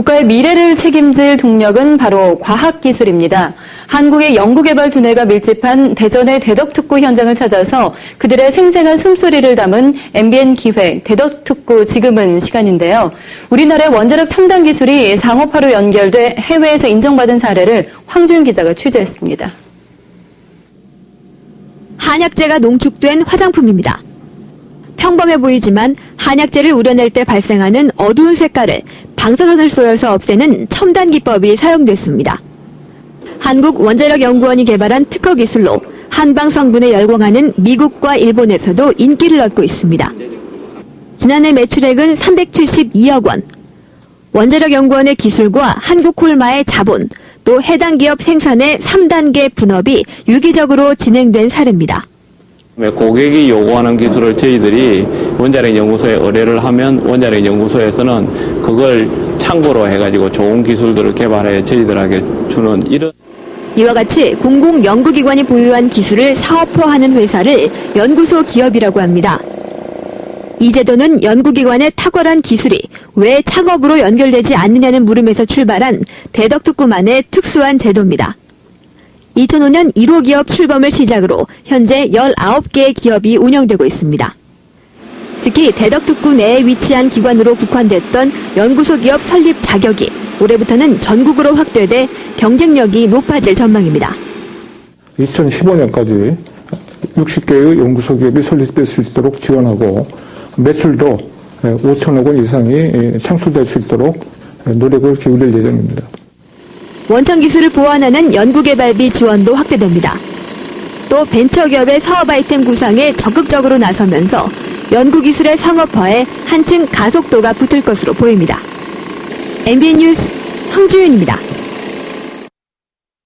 국가의 미래를 책임질 동력은 바로 과학기술입니다. 한국의 연구개발 두뇌가 밀집한 대전의 대덕특구 현장을 찾아서 그들의 생생한 숨소리를 담은 MBN 기획 대덕특구 지금은 시간인데요. 우리나라의 원자력 첨단 기술이 상업화로 연결돼 해외에서 인정받은 사례를 황준 기자가 취재했습니다. 한약재가 농축된 화장품입니다. 평범해 보이지만 한약재를 우려낼 때 발생하는 어두운 색깔을 방사선을 쏘여서 없애는 첨단 기법이 사용됐습니다. 한국원자력연구원이 개발한 특허 기술로 한방 성분에 열광하는 미국과 일본에서도 인기를 얻고 있습니다. 지난해 매출액은 372억 원. 원자력연구원의 기술과 한국콜마의 자본, 또 해당 기업 생산의 3단계 분업이 유기적으로 진행된 사례입니다. 왜 고객이 요구하는 기술을 저희들이 원자력 연구소에 의뢰를 하면 원자력 연구소에서는 그걸 참고로 해가지고 좋은 기술들을 개발해 저희들에게 주는 이런 이와 같이 공공 연구기관이 보유한 기술을 사업화하는 회사를 연구소 기업이라고 합니다. 이 제도는 연구기관의 탁월한 기술이 왜 창업으로 연결되지 않느냐는 물음에서 출발한 대덕특구만의 특수한 제도입니다. 2005년 1호 기업 출범을 시작으로 현재 19개의 기업이 운영되고 있습니다. 특히 대덕특구 내에 위치한 기관으로 국한됐던 연구소 기업 설립 자격이 올해부터는 전국으로 확대돼 경쟁력이 높아질 전망입니다. 2015년까지 60개의 연구소 기업이 설립될 수 있도록 지원하고 매출도 5천억 원 이상이 창출될 수 있도록 노력을 기울일 예정입니다. 원천 기술을 보완하는 연구개발비 지원도 확대됩니다. 또 벤처기업의 사업 아이템 구상에 적극적으로 나서면서 연구기술의 상업화에 한층 가속도가 붙을 것으로 보입니다. MBN 뉴스 황주윤입니다.